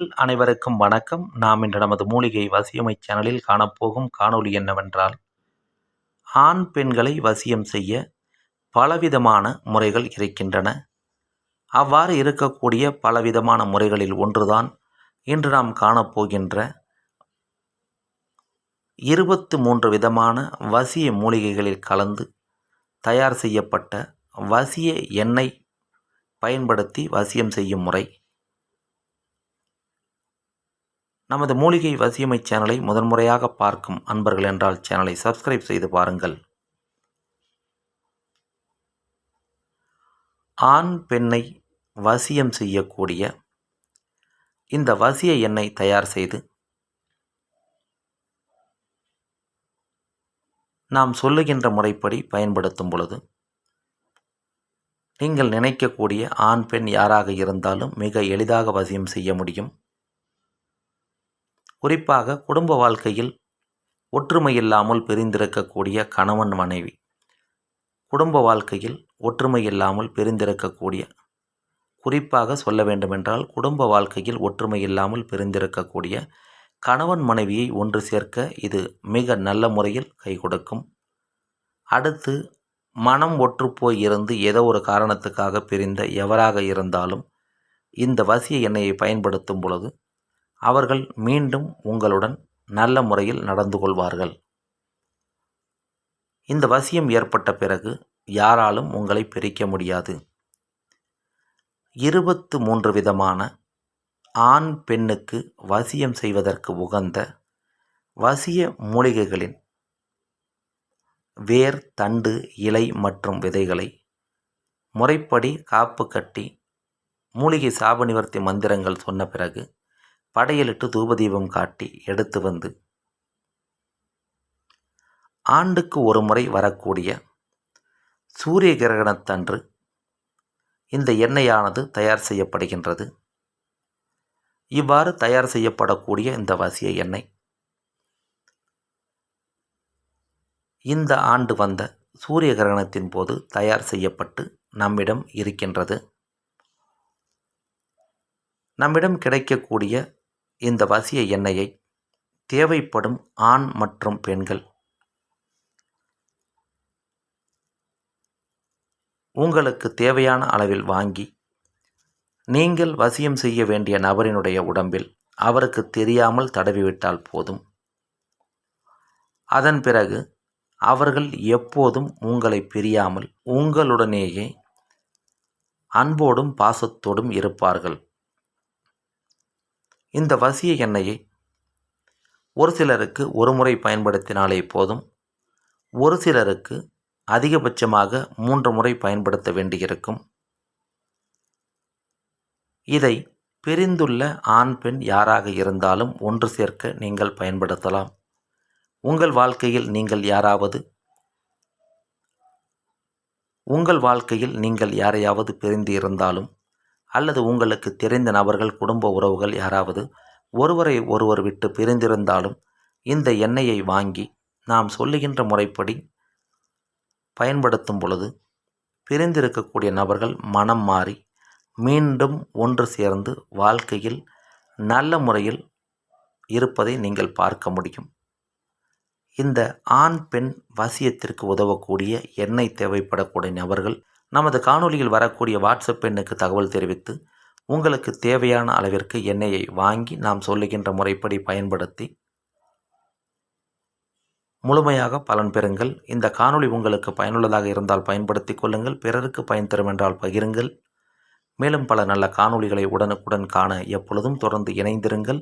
அனைவருக்கும் வணக்கம். நாம் இன்று நமது மூலிகை வசியமை சேனலில் காணப்போகும் காணொளி என்னவென்றால் ஆண் பெண்களை வசியம் செய்ய பலவிதமான முறைகள் இருக்கின்றன. அவ்வாறு இருக்கக்கூடிய பலவிதமான முறைகளில் ஒன்றுதான் இன்று நாம் காணப்போகின்ற இருபத்து மூன்று விதமான வசிய மூலிகைகளில் கலந்து தயார் செய்யப்பட்ட வசிய எண்ணெய் பயன்படுத்தி வசியம் செய்யும் முறை. நமது மூலிகை வசியமை சேனலை முதன்முறையாக பார்க்கும் அன்பர்கள் என்றால் சேனலை சப்ஸ்கிரைப் செய்து பாருங்கள். ஆண் பெண்ணை வசியம் செய்யக்கூடிய இந்த வசிய எண்ணெய் தயார் செய்து நாம் சொல்லுகின்ற முறைப்படி பயன்படுத்தும் பொழுது நீங்கள் நினைக்கக்கூடிய ஆண் பெண் யாராக இருந்தாலும் மிக எளிதாக வசியம் செய்ய முடியும். குறிப்பாக குடும்ப வாழ்க்கையில் ஒற்றுமை இல்லாமல் பிரிந்திருக்கக்கூடிய கணவன் மனைவி. குடும்ப வாழ்க்கையில் ஒற்றுமை இல்லாமல் பிரிந்திருக்கக்கூடிய குறிப்பாக சொல்ல வேண்டுமென்றால் குடும்ப வாழ்க்கையில் ஒற்றுமை இல்லாமல் பிரிந்திருக்கக்கூடிய கணவன் மனைவியை ஒன்று சேர்க்க இது மிக நல்ல முறையில் கை கொடுக்கும். அடுத்து மனம் ஒற்றுப்போய் இருந்து ஏதோ ஒரு காரணத்துக்காக பிரிந்த எவராக இருந்தாலும் இந்த வசிய எண்ணெயை பயன்படுத்தும் பொழுது அவர்கள் மீண்டும் உங்களுடன் நல்ல முறையில் நடந்து கொள்வார்கள். இந்த வசியம் ஏற்பட்ட பிறகு யாராலும் உங்களை பிரிக்க முடியாது. இருபத்து மூன்று விதமான ஆண் பெண்ணுக்கு வசியம் செய்வதற்கு உகந்த வசிய மூலிகைகளின் வேர் தண்டு இலை மற்றும் விதைகளை முறைப்படி காப்பு கட்டி மூலிகை சாப நிவர்த்தி மந்திரங்கள் சொன்ன பிறகு படையலிட்டு தூபதீபம் காட்டி எடுத்து வந்து ஆண்டுக்கு ஒரு முறை வரக்கூடிய சூரிய கிரகணத்தன்று இந்த எண்ணெயானது தயார் செய்யப்படுகின்றது. இவ்வாறு தயார் செய்யப்படக்கூடிய இந்த வசிய எண்ணெய் இந்த ஆண்டு வந்த சூரிய கிரகணத்தின் போது தயார் செய்யப்பட்டு நம்மிடம் இருக்கின்றது. நம்மிடம் கிடைக்கக்கூடிய இந்த வசிய எண்ணெயை தேவைப்படும் ஆண் மற்றும் பெண்கள். உங்களுக்கு தேவையான அளவில் வாங்கி நீங்கள் வசியம் செய்ய வேண்டிய நபரினுடைய உடம்பில் அவருக்கு தெரியாமல் தடவிவிட்டால் போதும். அதன் பிறகு அவர்கள் எப்போதும் உங்களை பிரியாமல் உங்களுடனேயே அன்போடும் பாசத்தோடும் இருப்பார்கள். இந்த வசிய எண்ணெயை ஒரு சிலருக்கு ஒரு முறை பயன்படுத்தினாலே போதும். ஒரு சிலருக்கு அதிகபட்சமாக மூன்று முறை பயன்படுத்த வேண்டியிருக்கும். இதை பிரிந்துள்ள ஆண் பெண் யாராக இருந்தாலும் ஒன்று சேர்க்க நீங்கள் பயன்படுத்தலாம். உங்கள் வாழ்க்கையில் நீங்கள் யாராவது உங்கள் வாழ்க்கையில் நீங்கள் யாரையாவது பிரிந்து இருந்தாலும் அல்லது உங்களுக்கு தெரிந்த நபர்கள் குடும்ப உறவுகள் யாராவது ஒருவரை ஒருவர் விட்டு பிரிந்திருந்தாலும் இந்த எண்ணெயை வாங்கி நாம் சொல்லுகின்ற முறைப்படி பயன்படுத்தும் பொழுது பிரிந்திருக்கக்கூடிய நபர்கள் மனம் மாறி மீண்டும் ஒன்று சேர்ந்து வாழ்க்கையில் நல்ல முறையில் இருப்பதை நீங்கள் பார்க்க முடியும். இந்த ஆண் பெண் வசியத்திற்கு உதவக்கூடிய எண்ணெய் தேவைப்படக்கூடிய நபர்கள் நமது காணொலியில் வரக்கூடிய வாட்ஸ்அப் எண்ணுக்கு தகவல் தெரிவித்து உங்களுக்கு தேவையான அளவிற்கு எண்ணெயை வாங்கி நாம் சொல்லுகின்ற முறைப்படி பயன்படுத்தி முழுமையாக பலன் பெறுங்கள். இந்த காணொளி உங்களுக்கு பயனுள்ளதாக இருந்தால் பயன்படுத்தி கொள்ளுங்கள். பிறருக்கு பயன் தரும் என்றால் பகிருங்கள். மேலும் பல நல்ல காணொளிகளை உடனுக்குடன் காண எப்பொழுதும் தொடர்ந்து இணைந்திருங்கள்.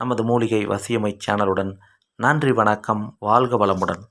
நமது மூலிகை வசியமை சேனலுடன் நன்றி வணக்கம் வாழ்க வளமுடன்.